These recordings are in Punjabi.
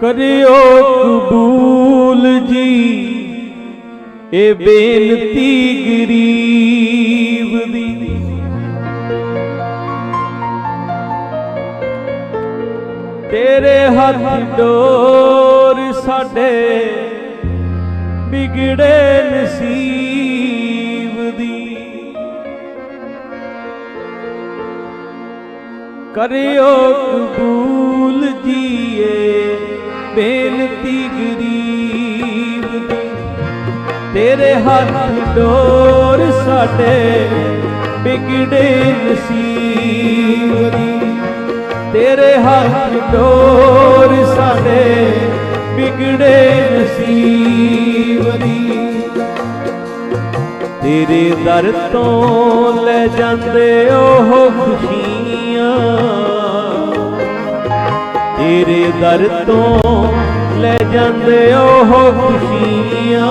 ਕਰਿਓ ਕਬੂਲ ਜੀ। ਇਹ ਬੇਨਤੀ ਗਰੀਬ ਦੀ। ਤੇਰੇ ਹੱਥ ਡੋਰ ਸਾਡੇ ਵਿਗੜੇ ਨਸੀਬ ਦੀ। ਕਰਿਓ ਕਬੂਲ ਜੀ। ਬੇਨਤੀ ਗਰੀਬ ਤੇਰੇ ਹੱਥ ਡੋਰ ਸਾਡੇ ਬਿਗੜੇ ਨਸੀਬ ਤੇਰੇ ਹੱਥ ਡੋਰ ਸਾਡੇ ਬਿਗੜੇ ਨਸੀਬ ਦੀ। ਤੇਰੇ ਦਰ ਤੋਂ ਲੈ ਜਾਂਦੇ ਉਹ ਖੁਸ਼ੀਆਂ। ਤੇਰੇ ਦਰ ਤੋਂ ਜਾਂਦੇ ਉਹ ਖੁਸ਼ੀਆਂ।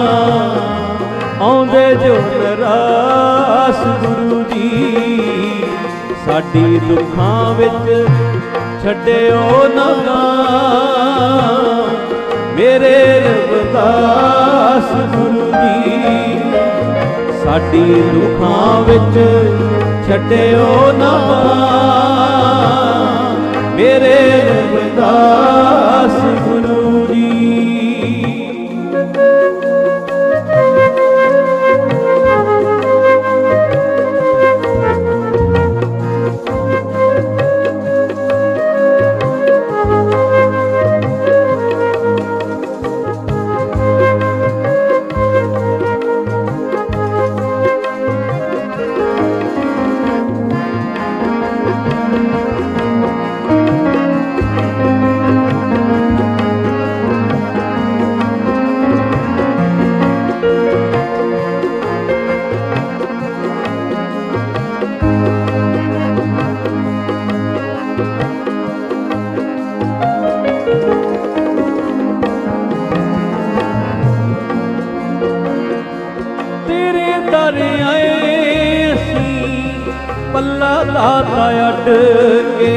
ਆਉਂਦੇ ਜੋ ਨਰਾਸ ਗੁਰੂ ਜੀ। ਸਾਡੀ ਦੁੱਖਾਂ ਵਿੱਚ ਛੱਡਿਓ ਨਾ ਗਾਂ। ਮੇਰੇ ਰਬਦਾਸ ਗੁਰੂ ਜੀ, ਸਾਡੀ ਦੁੱਖਾਂ ਵਿੱਚ ਛੱਡਿਓ ਨਾ ਮੇਰੇ ਰਬਦਾਸ ਗੁਰੂ ਦਾਤਾ ਅੱਡ ਕੇ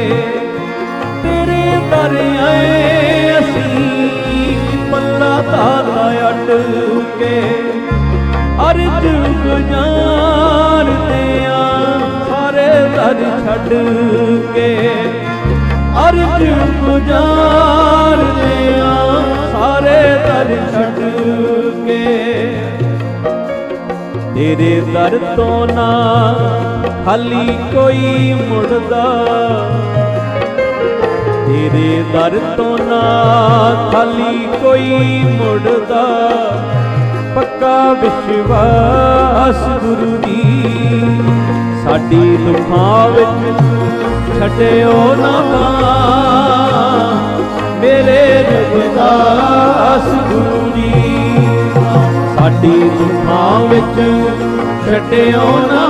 ਤੇਰੇ ਦਰ ਆਏ ਅਸੀਂ ਪੱਲਾ ਦਾਤਾ ਅੱਡ ਕੇ ਅਰਜ ਗੁਜ਼ਾਰਦੇ ਆ ਸਾਰੇ ਦਰ ਛੱਡ ਕੇ। ਅਰਜ ਗੁਜ਼ਾਰਦੇ ਆ ਸਾਰੇ ਦਰ ਛੱਡ ਕੇ। ਤੇਰੇ ਦਰ ਤੋਂ ਨਾ ਖਾਲੀ ਕੋਈ ਮੁੜਦਾ। ਤੇਰੇ ਦਰ ਤੋਂ ਨਾ ਖਾਲੀ ਕੋਈ ਮੁੜਦਾ। ਪੱਕਾ ਵਿਸ਼ਵਾਸ ਗੁਰੂ ਜੀ, ਸਾਡੀ ਦੁਖਾਂ ਵਿੱਚ ਛੱਡਿਓ ਨਾ ਮੇਰੇ ਰਬਦਾਸ ਗੁਰੂ ਜੀ, ਸਾਡੀ ਦੁਖਾਂ ਵਿੱਚ ਛੱਡਿਓ ਨਾ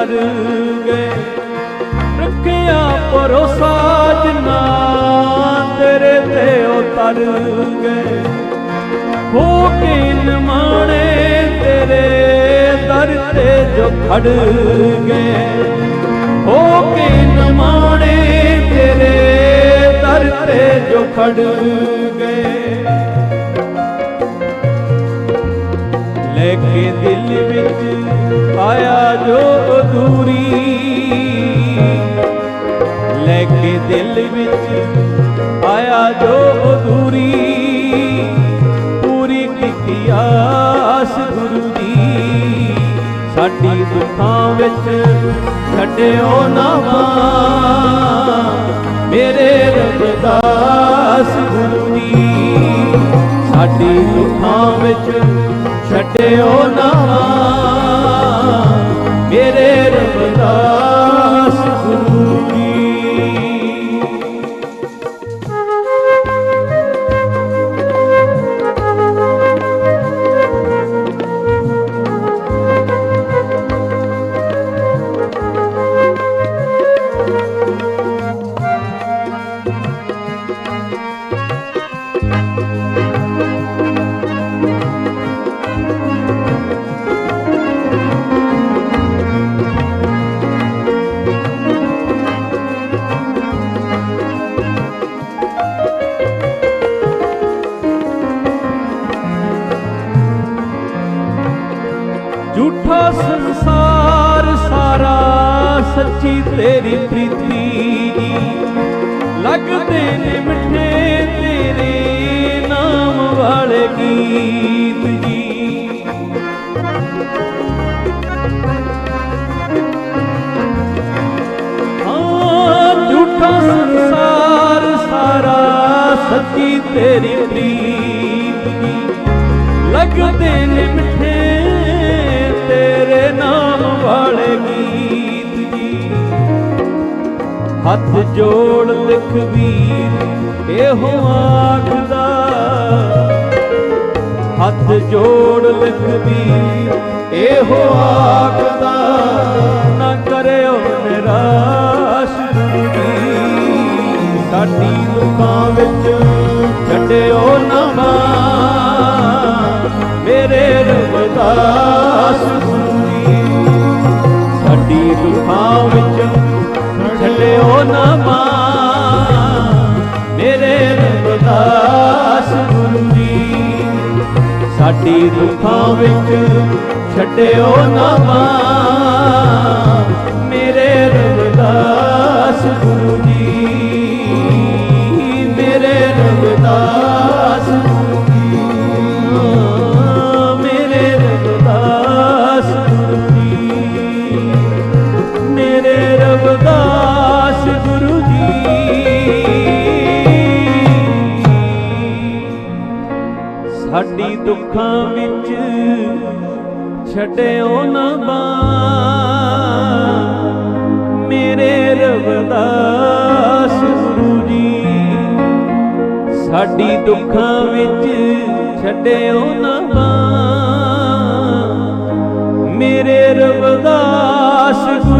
ਤੇ ਗਏ ਰੱਖਿਆ ਭਰੋਸਾ ਜਿੰਨਾ ਤੇਰੇ ਤੇ ਉਤਰ ਗਏ ਹੋ ਕੇ ਨਿਮਾਣੇ ਤੇਰੇ ਦਰ ਤੇ ਜੋ ਖੜ ਗਏ ਹੋ ਕੇ ਨਿਮਾਣੇ ਤੇਰੇ ਦਰ ਤੇ ਜੋ ਖੜ ਗਏ ਲੈ ਕੇ ਦਿਲ ਵਿੱਚ ਆਇਆ ਜੋ ਅਧੂਰੀ। ਲੈ ਕੇ ਦਿਲ ਵਿੱਚ ਆਇਆ ਜੋ ਦੂਰੀ ਪੂਰੀ ਕੀਤੀ ਆਸ ਗੁਰੂ ਦੀ। ਸਾਡੀ ਦੁੱਖਾਂ ਵਿੱਚ ਛੱਡਿਓ ਨਾ ਮਾਂ। ਮੇਰੇ ਰਬਦਾਸ ਗੁਰੂ ਜੀ ਸਾਡੀ ਦੁੱਖਾਂ ਵਿੱਚ ਛੱਡਿਓ ਨਾ ਪ੍ਰੀਤੀ ਜੀ। ਲੱਗਦੇ ਨੇ ਮਿੱਠੇ ਤੇਰੇ ਨਾਮ ਵਾਲੇ ਗੀਤ ਜੀ। ਹਾਂ, ਝੂਠਾ ਸੰਸਾਰ ਸਾਰਾ ਸੱਚੀ ਤੇਰੀ ਪ੍ਰੀਤ ਜੀ। ਲੱਗਦੇ ਨੇ ਹੱਥ ਜੋੜ ਲਿਖ ਵੀਰ, ਇਹੋ ਆਖਦਾ। ਹੱਥ ਜੋੜ ਲਿਖ ਵੀਰ, ਇਹੋ ਆਖਦਾ। ਨਾ ਕਰਿਓ ਨਿਰਾਸ਼ ਸਾਡੀ ਦੁੱਖਾਂ ਵਿੱਚ ਛੱਡਿਓ ਨਾ ਮਾਂ ਮੇਰੇ ਰਬਦਾਸ ਗੁਰੂ ਰਬਦਾਸ ਗੁਰੂ ਜੀ ਸਾਡੀ ਦੁੱਖਾਂ ਵਿੱਚ ਛੱਡਿਓ ਨਾ ਮਾਂ। ਸਾਡੀ ਦੁੱਖਾਂ ਵਿੱਚ ਛੱਡਿਓ ਨਾ ਬਾ ਮੇਰੇ ਰਵਦਾਸ ਗੁਰੂ ਜੀ, ਸਾਡੀ ਦੁੱਖਾਂ ਵਿੱਚ ਛੱਡਿਓ ਨਾ ਬਾ ਮੇਰੇ ਰਵਦਾਸ ਗੁਰੂ